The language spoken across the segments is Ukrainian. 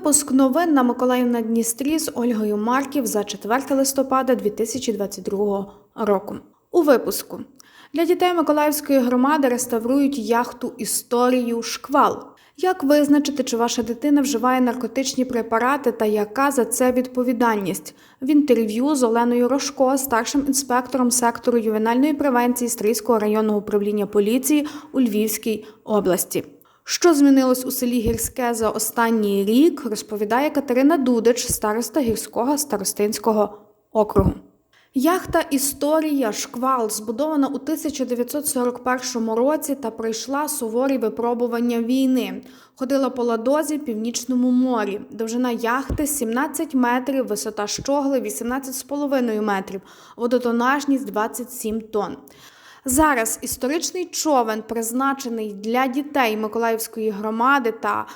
Випуск новин на Миколаїв на Дністрі з Ольгою Марків за 4 листопада 2022 року. У випуску для дітей Миколаївської громади реставрують яхту історію Шквал. Як визначити, чи ваша дитина вживає наркотичні препарати та яка за це відповідальність? В інтерв'ю з Оленою Рожко, старшим інспектором сектору ювенальної превенції Стрийського районного управління поліції у Львівській області. Що змінилось у селі Гірське за останній рік, розповідає Катерина Дудич, староста гірського старостинського округу. Яхта Історія Шквал збудована у 1941 році та пройшла суворі випробування війни. Ходила по ладозі Північному морі. Довжина яхти 17 метрів, висота щогли 18,5 метрів, водотонажність 27 тонн. Зараз історичний човен, призначений для дітей Миколаївської громади та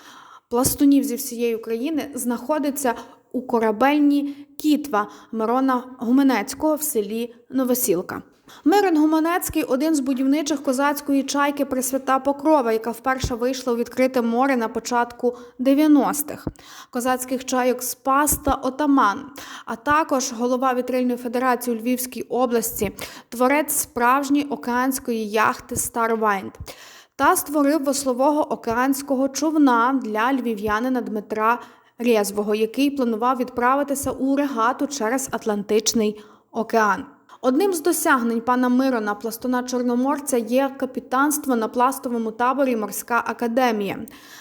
пластунів зі всієї України, знаходиться у корабельні Кітва Мирона Гуменецького в селі Новосілка. Мирон Гуменецький один з будівничих козацької чайки Пресвята Покрова, яка вперше вийшла у відкрите море на початку 90-х. Козацьких чайок Спас та Отаман, а також голова вітрильної федерації у Львівській області, творець справжньої океанської яхти Старвайнд. Та створив веслового океанського човна для львів'янина Дмитра Резвого, який планував відправитися у регату через Атлантичний океан. Одним з досягнень пана Мирона, пластуна Чорноморця, є капітанство на пластовому таборі Морська академія.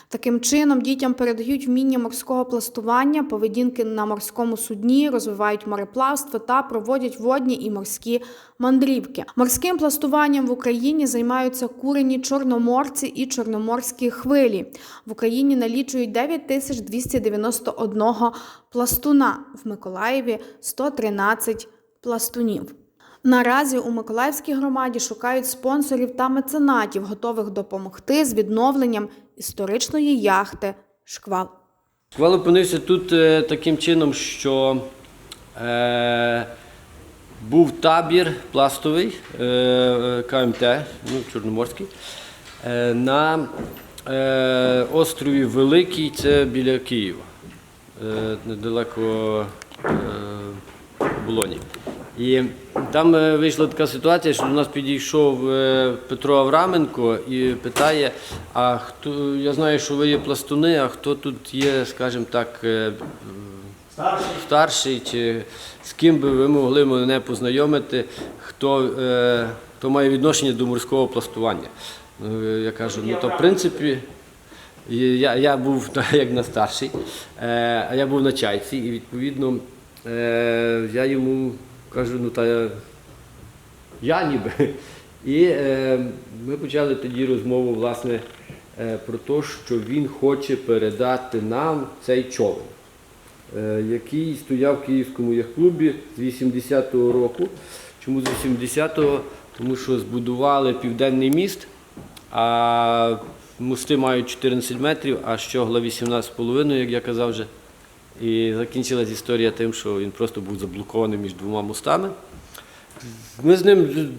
Таким чином дітям передають вміння морського пластування, поведінки на морському судні, розвивають мореплавство та проводять водні і морські мандрівки. Морським пластуванням в Україні займаються курені чорноморці і чорноморські хвилі. В Україні налічують 9291 пластуна, в Миколаєві 113 пластунів. Наразі у Миколаївській громаді шукають спонсорів та меценатів, готових допомогти з відновленням історичної яхти Шквал. Шквал опинився тут е, таким чином, що е, був табір пластовий е, КМТ, ну, Чорноморський, е, на е, острові Великий, це біля Києва, е, недалеко е, Болоні. І там е, вийшла така ситуація, що до нас підійшов е, Петро Авраменко і питає: а хто я знаю, що ви є пластуни, а хто тут є, скажімо так, е, Старший. старший, чи з ким би ви могли мене познайомити, хто, хто має відношення до морського пластування. Ну, Я кажу, ну то в принципі. Я, я був як на старший, а я був на чайці, і відповідно я йому кажу, ну та я, я ніби. І е, ми почали тоді розмову власне, е, про те, що він хоче передати нам цей човен, е, який стояв в Київському яхт-клубі з 80-го року. Чому з 80-го? Тому що збудували південний міст, а мости мають 14 метрів, а щогла 18,5, як я казав вже. І закінчилась історія тим, що він просто був заблокований між двома мостами. Ми з ним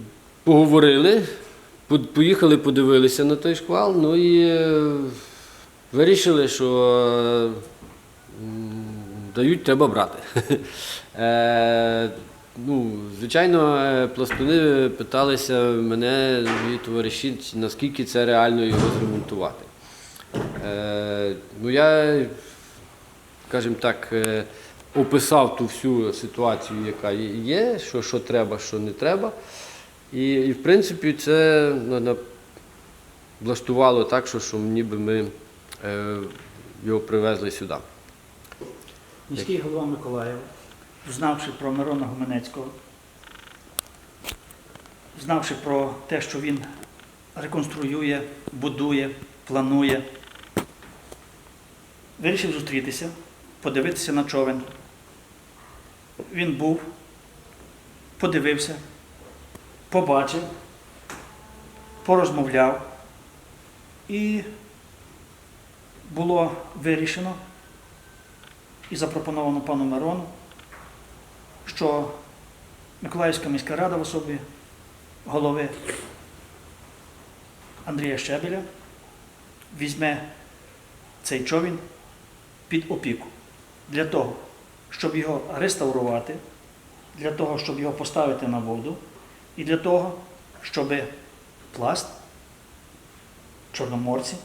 поговорили, поїхали, подивилися на той шквал, ну і е, вирішили, що дають, треба брати. Е, ну, звичайно, е, пластуни питалися мене, мої товариші, наскільки це реально його зремонтувати. Ну, я скажімо так, е, описав ту всю ситуацію, яка є, що, що треба, що не треба. І, і в принципі, це на- влаштувало так, що, що ніби ми е, його привезли сюди. Міський голова Миколаєва, знавши про Мирона Гуменецького, знавши про те, що він реконструює, будує, планує, вирішив зустрітися, подивитися на човен. Він був, подивився, побачив, порозмовляв і було вирішено і запропоновано пану Мирону, що Миколаївська міська рада в особі голови Андрія Щебеля візьме цей човін під опіку для того, щоб його реставрувати, для того, щоб його поставити на воду, і для того, щоб пласт, чорноморці,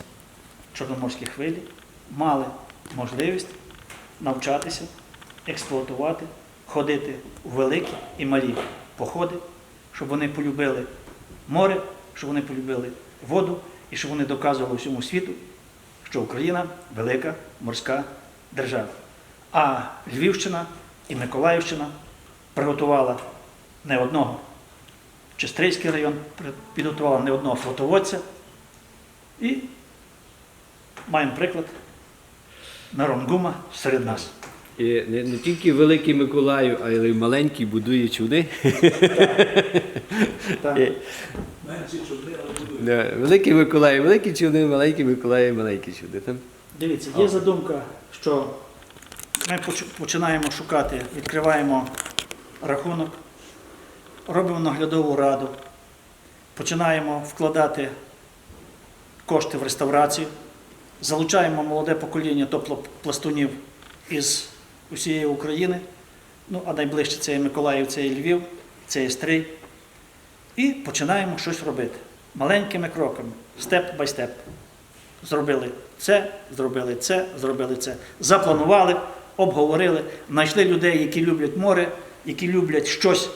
чорноморські хвилі мали можливість навчатися, експлуатувати, ходити у великі і малі походи, щоб вони полюбили море, щоб вони полюбили воду і щоб вони доказували всьому світу, що Україна велика морська держава. А Львівщина і Миколаївщина приготувала не одного. Честрийський район підготувала не одного флотоводця. І маємо приклад Наронгума серед нас. І не, не тільки великий Миколаїв, а й маленький будує чуди. І- Да, Великий Миколаїв, великі чуди, маленький Миколаїв, маленькі чуди. Там Дивіться, є задумка, що ми починаємо шукати, відкриваємо рахунок, робимо наглядову раду, починаємо вкладати кошти в реставрацію, залучаємо молоде покоління топлопластунів із усієї України, ну а найближче це і Миколаїв, це і Львів, це і Стрий. І починаємо щось робити маленькими кроками, степ бай степ. Зробили це, зробили це, зробили це. Запланували, обговорили, знайшли людей, які люблять море, які люблять щось.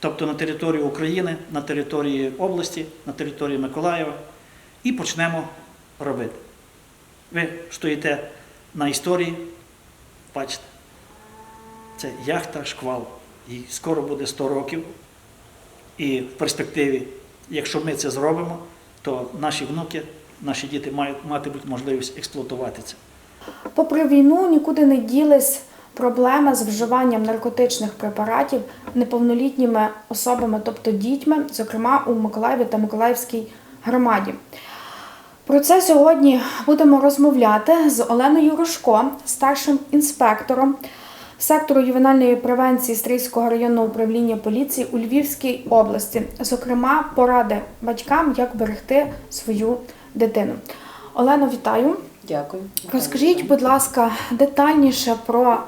Тобто на території України, на території області, на території Миколаєва, і почнемо робити. Ви стоїте на історії, бачите, це яхта шквал. Їй скоро буде 100 років. І в перспективі, якщо ми це зробимо, то наші внуки, наші діти мають матимуть можливість експлуатувати це. Попри війну нікуди не ділись проблеми з вживанням наркотичних препаратів неповнолітніми особами, тобто дітьми, зокрема у Миколаєві та Миколаївській громаді. Про це сьогодні будемо розмовляти з Оленою Рожко, старшим інспектором сектору ювенальної превенції Стрийського районного управління поліції у Львівській області. Зокрема, поради батькам, як берегти свою дитину. Олено, вітаю. Дякую. Розкажіть, будь ласка, детальніше про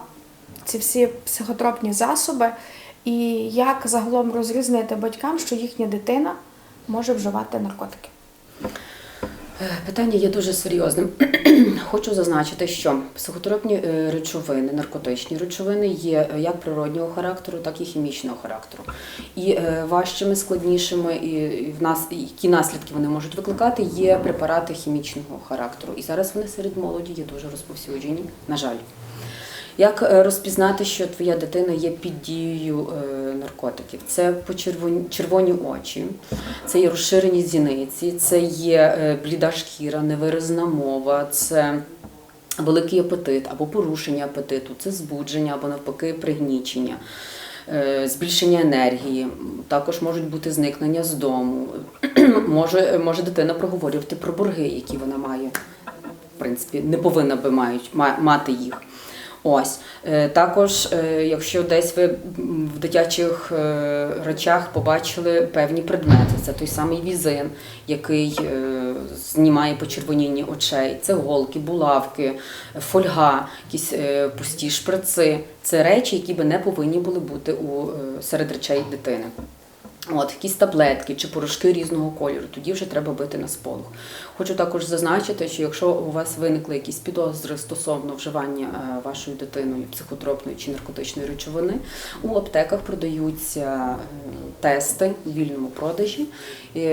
ці всі психотропні засоби і як загалом розрізнити батькам, що їхня дитина може вживати наркотики. Е, Питання є дуже серйозним. Хочу зазначити, що психотропні е, речовини, наркотичні речовини є е, як природнього характеру, так і хімічного характеру. І важчими, складнішими, і в нас які наслідки вони можуть викликати, є препарати хімічного характеру. І зараз вони серед молоді є дуже розповсюджені, на жаль. Як е, розпізнати, що твоя дитина є під дією е, наркотиків? Це почервоні червоні очі, це є розширені зіниці, це є е, бліда шкіра, невиразна мова, це великий апетит або порушення апетиту, це збудження або навпаки пригнічення. Збільшення енергії, також можуть бути зникнення з дому. може, може дитина проговорювати про борги, які вона має. В принципі, не повинна би мають мати їх. Ось Е, також, е, якщо десь ви в дитячих е, речах побачили певні предмети, це той самий візин, який знімає почервоніння очей, це голки, булавки, фольга, якісь пусті шприци. Це речі, які би не повинні були бути у серед речей дитини. От, якісь таблетки чи порошки різного кольору, тоді вже треба бити на сполох. Хочу також зазначити, що якщо у вас виникли якісь підозри стосовно вживання е, вашою дитиною психотропної чи наркотичної речовини, у аптеках продаються е, тести у вільному продажі,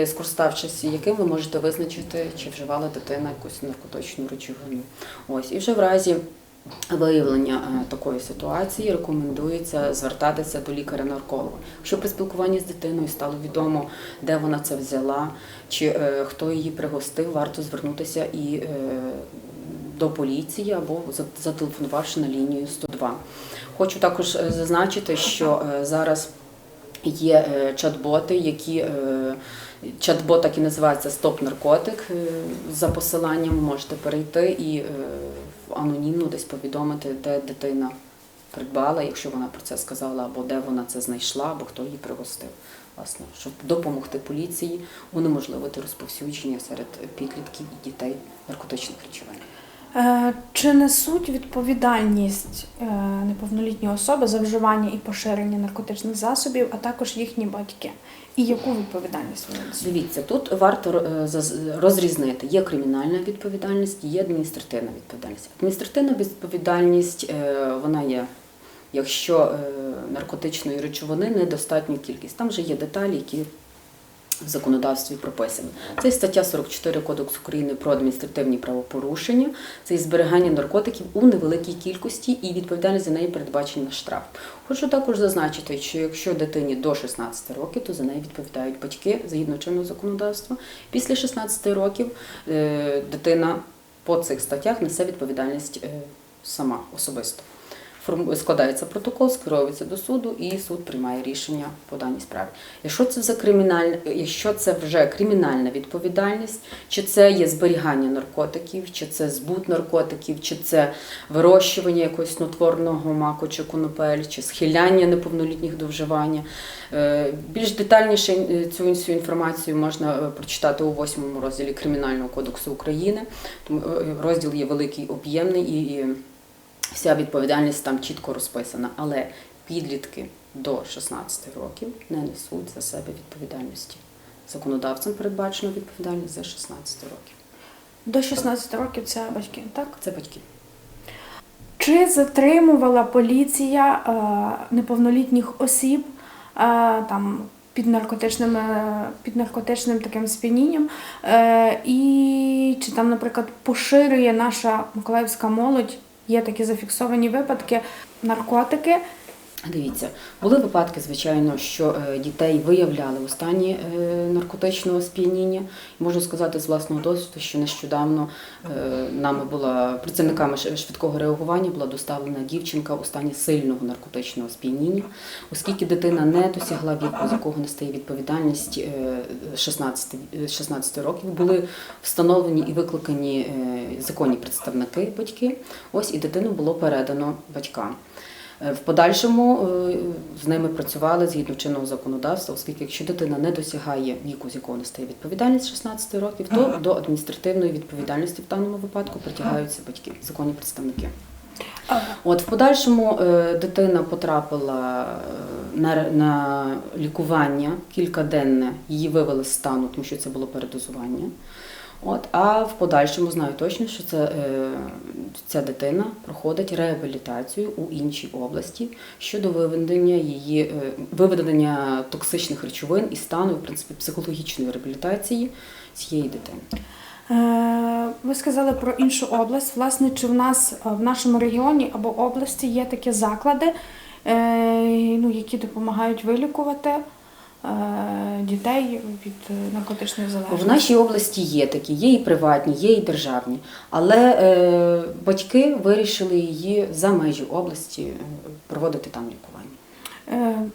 скориставшись яким ви можете визначити, чи вживала дитина якусь наркотичну речовину. Ось, і вже в разі виявлення е, такої ситуації рекомендується звертатися до лікаря-нарколога. Якщо при спілкуванні з дитиною стало відомо, де вона це взяла, чи е, хто її пригостив, варто звернутися і е, до поліції або зателефонувавши на лінію 102. Хочу також зазначити, що зараз є чат-боти, які чат-бот так і називається Стоп наркотик. За посиланням можете перейти і анонімно десь повідомити, де дитина придбала, якщо вона про це сказала, або де вона це знайшла, або хто її пригостив. Власне, щоб допомогти поліції унеможливити розповсюдження серед підлітків і дітей наркотичних речовин. Е, Чи несуть відповідальність е, неповнолітні особи за вживання і поширення наркотичних засобів, а також їхні батьки? І яку відповідальність вони несуть? Дивіться, тут варто е, розрізнити. Є кримінальна відповідальність, є адміністративна відповідальність. Адміністративна відповідальність вона є, якщо наркотичної речовини недостатню кількість. Там вже є деталі, які в законодавстві прописані. Це стаття 44 Кодексу України про адміністративні правопорушення, це і зберігання наркотиків у невеликій кількості, і відповідальність за неї передбачена штраф. Хочу також зазначити, що якщо дитині до 16 років, то за неї відповідають батьки згідно чинного законодавства. Після 16 років е, дитина по цих статтях несе відповідальність е, сама особисто. Складається протокол, скеровується до суду, і суд приймає рішення по даній справі. Якщо це вже кримінальна, якщо це вже кримінальна відповідальність, чи це є зберігання наркотиків, чи це збут наркотиків, чи це вирощування якогось снотворного маку чи конопель, чи схиляння неповнолітніх до вживання. Е, Більш детальніше е, цю всю інформацію можна е, прочитати у восьмому розділі Кримінального кодексу України. Тому розділ є великий, об'ємний і. Вся відповідальність там чітко розписана. Але підлітки до 16 років не несуть за себе відповідальності. Законодавцем передбачено відповідальність за 16 років. До 16 років це батьки, так? Це батьки. Чи затримувала поліція е, неповнолітніх осіб е, там під наркотичним, е, під наркотичним таким сп'янінням? Е, і чи там, наприклад, поширює наша миколаївська молодь? Є такі зафіксовані випадки наркотики. Дивіться, були випадки, звичайно, що е, дітей виявляли у стані е, наркотичного сп'яніння. Можу сказати з власного досвіду, що нещодавно е, нами була працівниками швидкого реагування була доставлена дівчинка у стані сильного наркотичного сп'яніння, оскільки дитина не досягла віку, з якого настає відповідальність е, 16, е, 16 років, були встановлені і викликані законні представники батьки. Ось і дитину було передано батькам. Е, В подальшому е, з ними працювали згідно чинного законодавства, оскільки якщо дитина не досягає віку, з якого настає відповідальність 16 років, то до адміністративної відповідальності в даному випадку притягаються батьки, законні представники. От в подальшому е, дитина потрапила на, на лікування кількаденне, її вивели з стану, тому що це було передозування. От, а в подальшому знаю точно, що це, е, ця дитина проходить реабілітацію у іншій області щодо виведення її е, виведення токсичних речовин і стану, в принципі, психологічної реабілітації цієї дитини. Е, Ви сказали про іншу область. Власне, чи в нас е, в нашому регіоні або області є такі заклади, е, ну, які допомагають вилікувати дітей від е, наркотичної В нашій області є такі, є і приватні, є і державні, але е, батьки вирішили її за межі області е, проводити там лікування.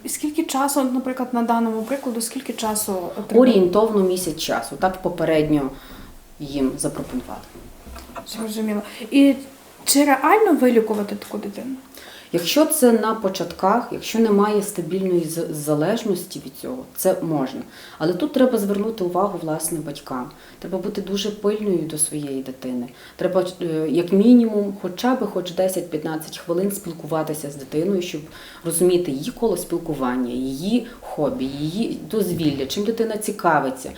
Е, Скільки часу, наприклад, на даному прикладу, скільки часу треба? Орієнтовно місяць часу, так попередньо їм запропонували. Зрозуміло. І чи реально вилікувати таку дитину? Якщо це на початках, якщо немає стабільної залежності від цього, це можна. Але тут треба звернути увагу власне батькам. Треба бути дуже пильною до своєї дитини. Треба, е, як мінімум, хоча б хоч 10-15 хвилин спілкуватися з дитиною, щоб розуміти її коло спілкування, її хобі, її дозвілля, чим дитина цікавиться,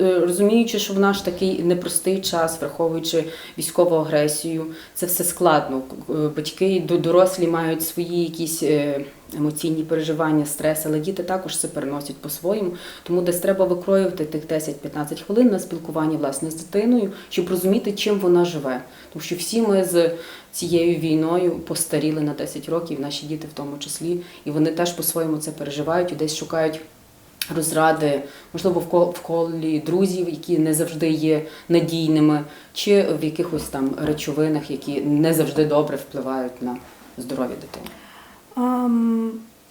е, розуміючи, що в наш такий непростий час, враховуючи військову агресію, це все складно. Е, Батьки до- дорослі мають свої якісь е, емоційні переживання, стрес, але діти також це переносять по-своєму. Тому десь треба викроювати тих 10-15 хвилин на спілкування власне з дитиною, щоб розуміти, чим вона живе. Тому що всі ми з цією війною постаріли на 10 років, наші діти в тому числі, і вони теж по-своєму це переживають і десь шукають розради, можливо, в ко- в колі друзів, які не завжди є надійними, чи в якихось там речовинах, які не завжди добре впливають на здоров'я дитини.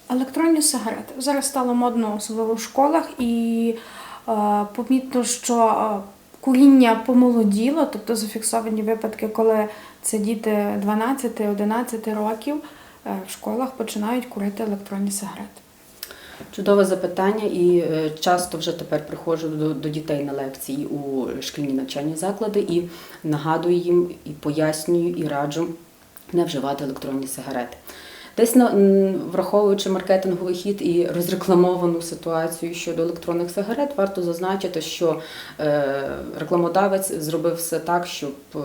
Електронні сигарети. Зараз стало модно, особливо в школах, і е, помітно, що е, куріння помолоділо, тобто зафіксовані випадки, коли це діти 12-11 років е, в школах починають курити електронні сигарети. Чудове запитання, і часто вже тепер приходжу до, до дітей на лекції у шкільні навчальні заклади і нагадую їм, і пояснюю, і раджу не вживати електронні сигарети. Десь на- враховуючи маркетинговий хід і розрекламовану ситуацію щодо електронних сигарет, варто зазначити, що е, рекламодавець зробив все так, щоб е,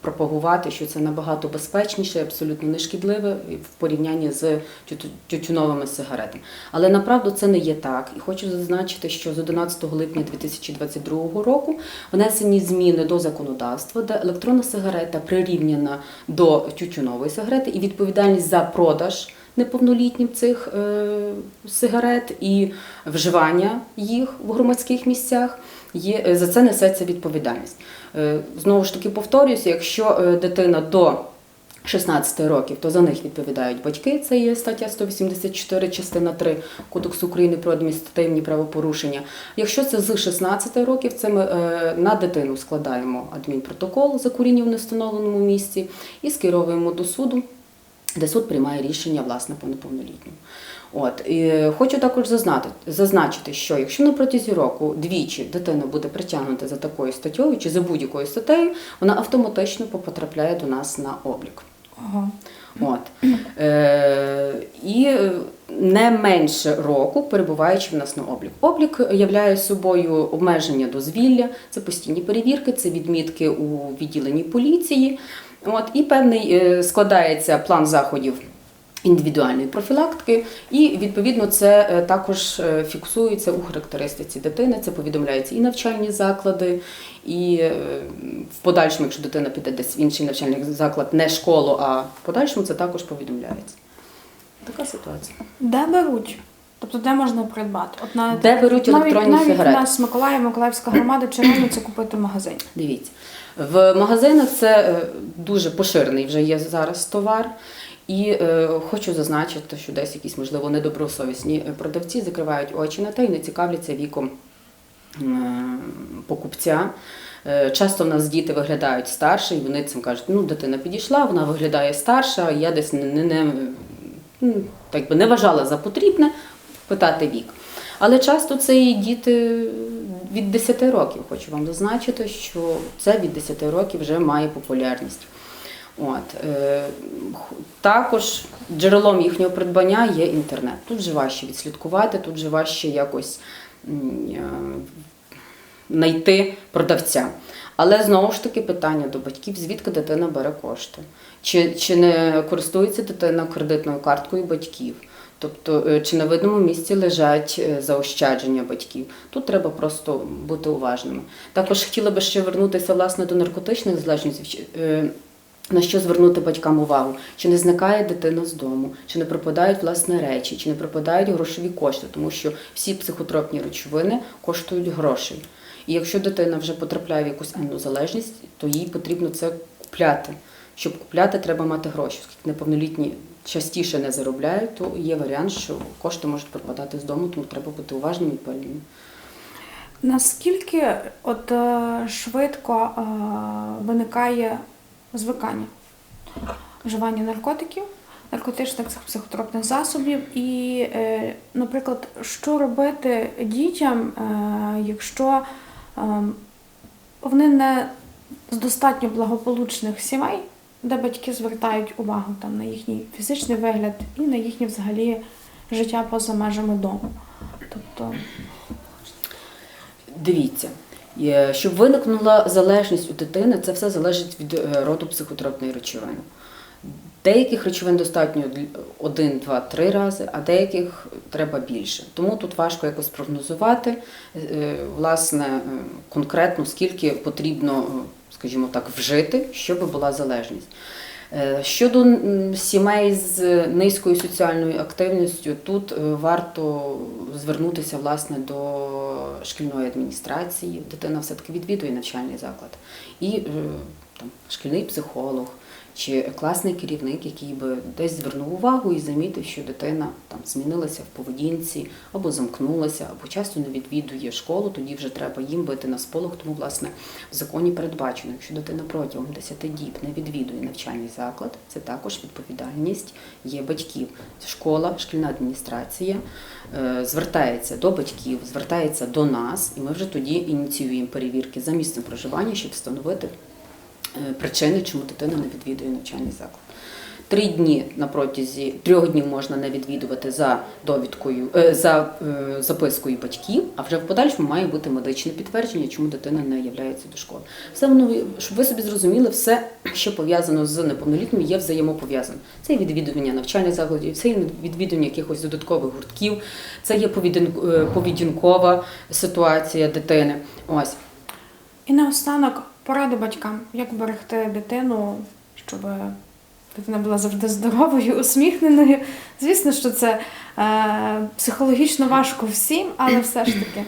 пропагувати, що це набагато безпечніше, абсолютно нешкідливе в порівнянні з тютю- тютюновими сигаретами. Але направду це не є так. І хочу зазначити, що з 11 липня 2022 року внесені зміни до законодавства, де електронна сигарета прирівняна до тютюнової сигарети, і відповідальність за продаж неповнолітнім цих е, сигарет і вживання їх в громадських місцях. Є е, за це несеться відповідальність. Е, знову ж таки повторюся, якщо дитина до 16 років, то за них відповідають батьки. Це є стаття 184, частина 3 Кодексу України про адміністративні правопорушення. Якщо це з 16 років, це ми на дитину складаємо адмінпротокол за куріння в нестановленому місці і скеровуємо до суду, де суд приймає рішення власне по неповнолітньому. От і хочу також зазнати, зазначити, що якщо на протязі року двічі дитина буде притягнута за такою статтею чи за будь-якою статтею, вона автоматично потрапляє до нас на облік. Ага. От. Е, і не менше року перебуваючи в нас на облік. Облік являє собою обмеження дозвілля, це постійні перевірки, це відмітки у відділенні поліції. От, і певний е, складається план заходів індивідуальної профілактики, і відповідно це е, також е, фіксується у характеристиці дитини. Це повідомляються і навчальні заклади, і в подальшому, якщо дитина піде десь в інший навчальний заклад, не школу, а в подальшому це також повідомляється. Така ситуація. Де беруть? Тобто де можна придбати? От навіть, Де беруть навіть, електронні навіть сигарети? у нас Миколаїв, Миколаївська громада, чи можна це купити в магазині? Дивіться, в магазинах це е, дуже поширений вже є зараз товар. І е, хочу зазначити, що десь якісь, можливо, недобросовісні продавці закривають очі на те і не цікавляться віком е, покупця. Е, Часто в нас діти виглядають старше, і вони цим кажуть, ну, дитина підійшла, вона виглядає старша, я десь не, не, не, так би не вважала за потрібне питати вік. Але часто це і діти від 10 років. Хочу вам зазначити, що це від 10 років вже має популярність. От, е, також джерелом їхнього придбання є інтернет. Тут же важче відслідкувати, тут же важче якось е, знайти продавця. Але знову ж таки питання до батьків, звідки дитина бере кошти? Чи, чи не користується дитина кредитною карткою батьків? Тобто, е, чи на видному місці лежать е, заощадження батьків? Тут треба просто бути уважними. Також хотіла би ще вернутися власне до наркотичних залежностей. Е, На що звернути батькам увагу? Чи не зникає дитина з дому, чи не пропадають власне речі, чи не пропадають грошові кошти, тому що всі психотропні речовини коштують грошей. І якщо дитина вже потрапляє в якусь енну залежність, то їй потрібно це купляти. Щоб купляти, треба мати гроші. Оскільки неповнолітні частіше не заробляють, то є варіант, що кошти можуть пропадати з дому, тому треба бути уважним і пильним. Наскільки от е, швидко е, виникає звикання вживання наркотиків, наркотичних психотропних засобів, і, е, наприклад, що робити дітям, якщо е, вони не з достатньо благополучних сімей, де батьки звертають увагу там, на їхній фізичний вигляд і на їхнє взагалі життя поза межами дому. Тобто Дивіться, щоб виникнула залежність у дитини, це все залежить від е, роду психотропної речовини. Деяких речовин достатньо один, два, три рази, а деяких треба більше. Тому тут важко якось прогнозувати, е, власне, е, конкретно скільки потрібно, скажімо так, вжити, щоб була залежність. Е, Щодо сімей з низькою соціальною активністю, тут е, варто звернутися власне до шкільної адміністрації. Дитина все-таки відвідує навчальний заклад. І е, там, шкільний психолог чи класний керівник, який би десь звернув увагу і замітив, що дитина там змінилася в поведінці, або замкнулася, або часто не відвідує школу, тоді вже треба їм бити на сполох. Тому, власне, в законі передбачено, якщо дитина протягом 10 діб не відвідує навчальний заклад, це також відповідальність є батьків. Школа, шкільна адміністрація е, звертається до батьків, звертається до нас, і ми вже тоді ініціюємо перевірки за місцем проживання, щоб встановити причини, чому дитина не відвідує навчальний заклад. Три дні на протязі трьох днів можна не відвідувати за довідкою, е, за е, запискою батьків, а вже в подальшому має бути медичне підтвердження, чому дитина не являється до школи. Все воно, щоб ви собі зрозуміли, все, що пов'язано з неповнолітнім, є взаємопов'язано. Це є відвідування навчальних закладів, це є відвідування якихось додаткових гуртків, це є поведін- е, поведінкова ситуація дитини. Ось. І наостанок поради батькам, як берегти дитину, щоб дитина була завжди здоровою, усміхненою. Звісно, що це е, психологічно важко всім, але все ж таки.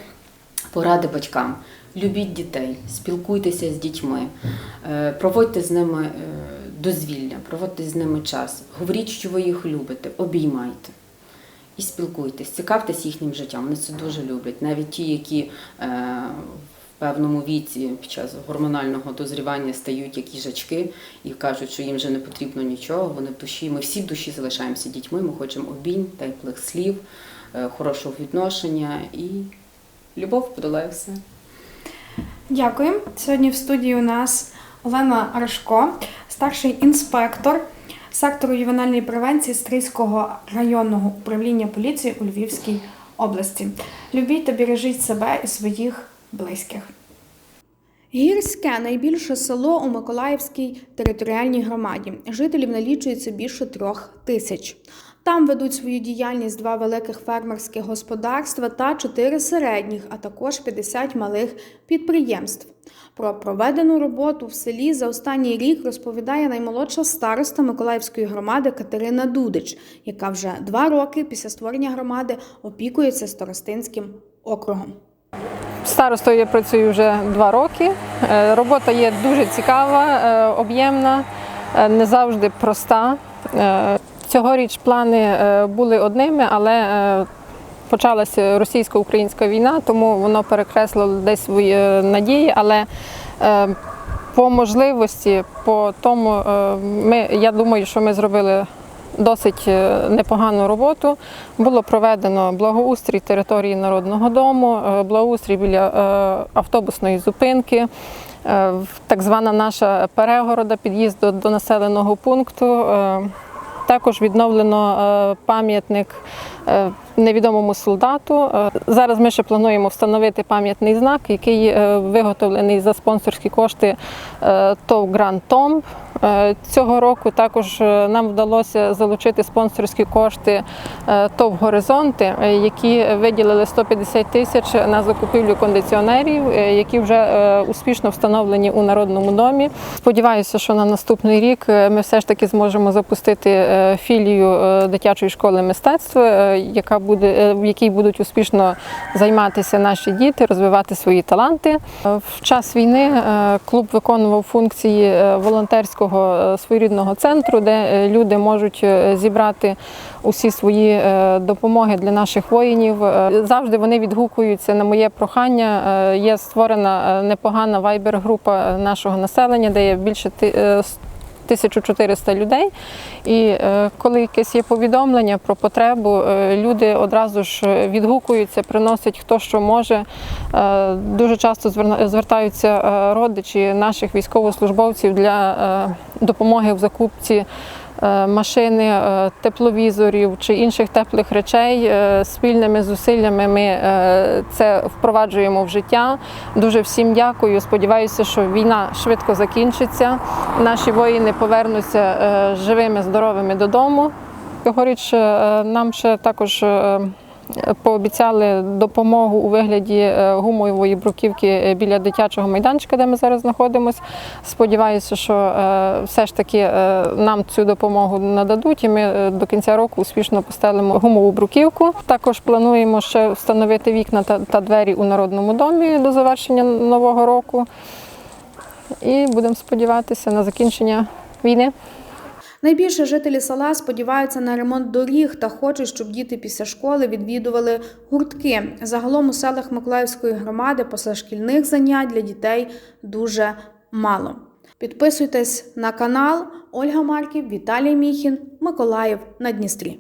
Поради батькам. Любіть дітей, спілкуйтеся з дітьми, е, проводьте з ними е, дозвілля, проводьте з ними час. Говоріть, що ви їх любите, обіймайте і спілкуйтесь, цікавтесь їхнім життям. Вони це дуже люблять. Навіть ті, які е, певному віці під час гормонального дозрівання стають як їжачки і кажуть, що їм вже не потрібно нічого. Вони в душі. Ми всі в душі залишаємося дітьми. Ми хочемо обійм, теплих слів, е, хорошого відношення і любов подолає все. Дякую. Сьогодні в студії у нас Олена Рашко, старший інспектор сектору ювенальної превенції Стрийського районного управління поліції у Львівській області. Любіть та бережіть себе і своїх близьких. Гірське найбільше село у Миколаївській територіальній громаді. Жителів налічується більше трьох тисяч. Там ведуть свою діяльність два великих фермерських господарства та чотири середніх, а також 50 малих підприємств. Про проведену роботу в селі за останній рік розповідає наймолодша староста Миколаївської громади Катерина Дудич, яка вже два роки після створення громади опікується старостинським округом. Старостою я працюю вже два роки. Е, Робота є дуже цікава, е, об'ємна, е, не завжди проста. Цьогоріч плани були одними, але почалася російсько-українська війна, тому воно перекреслило десь свої надії. Але по можливості, по тому, ми, я думаю, що ми зробили досить е, непогану роботу. Було проведено благоустрій території Народного дому, е, благоустрій біля е, автобусної зупинки, так звана наша перегорода, під'їзд до, населеного пункту. Також відновлено пам'ятник невідомому солдату. Зараз ми ще плануємо встановити пам'ятний знак, який виготовлений за спонсорські кошти ТОВ Гранд Том. Е, Цього року також е, нам вдалося залучити спонсорські кошти е, ТОВ Горизонти, які виділили 150 тисяч на закупівлю кондиціонерів, які вже успішно встановлені у Народному домі. Сподіваюся, що на наступний рік ми все ж таки зможемо запустити філію дитячої школи мистецтва, яка буде, в якій будуть успішно займатися наші діти, розвивати свої таланти. В час війни клуб виконував функції волонтерського е, своєрідного центру, де е, люди можуть е, зібрати усі свої допомоги для наших воїнів. Завжди вони відгукуються на моє прохання. Є створена непогана вайбер-група нашого населення, де є більше ти- е, с- 1400 людей. І е, коли якесь є повідомлення про потребу, е, люди одразу ж е, відгукуються, приносять хто що може. Дуже часто звертаються родичі наших військовослужбовців для допомоги в закупці. Е, Машини, е, тепловізорів чи інших теплих речей Е, спільними зусиллями ми це впроваджуємо в життя. Дуже всім дякую. Сподіваюся, що війна швидко закінчиться. Наші воїни повернуться живими, здоровими додому. Цьогоріч е, нам ще також пообіцяли допомогу у вигляді е, гумової бруківки е, біля дитячого майданчика, де ми зараз знаходимося. Сподіваюся, що е, все ж таки нам цю допомогу нададуть, і ми до кінця року успішно постелимо гумову бруківку. Також плануємо ще встановити вікна та двері у народному домі до завершення нового року. І будемо сподіватися на закінчення війни. Найбільше жителі села сподіваються на ремонт доріг та хочуть, щоб діти після школи відвідували гуртки. Загалом у селах Миколаївської громади позашкільних занять для дітей дуже мало. Підписуйтесь на канал Ольга Марків, Віталій Міхін, Миколаїв на Дністрі.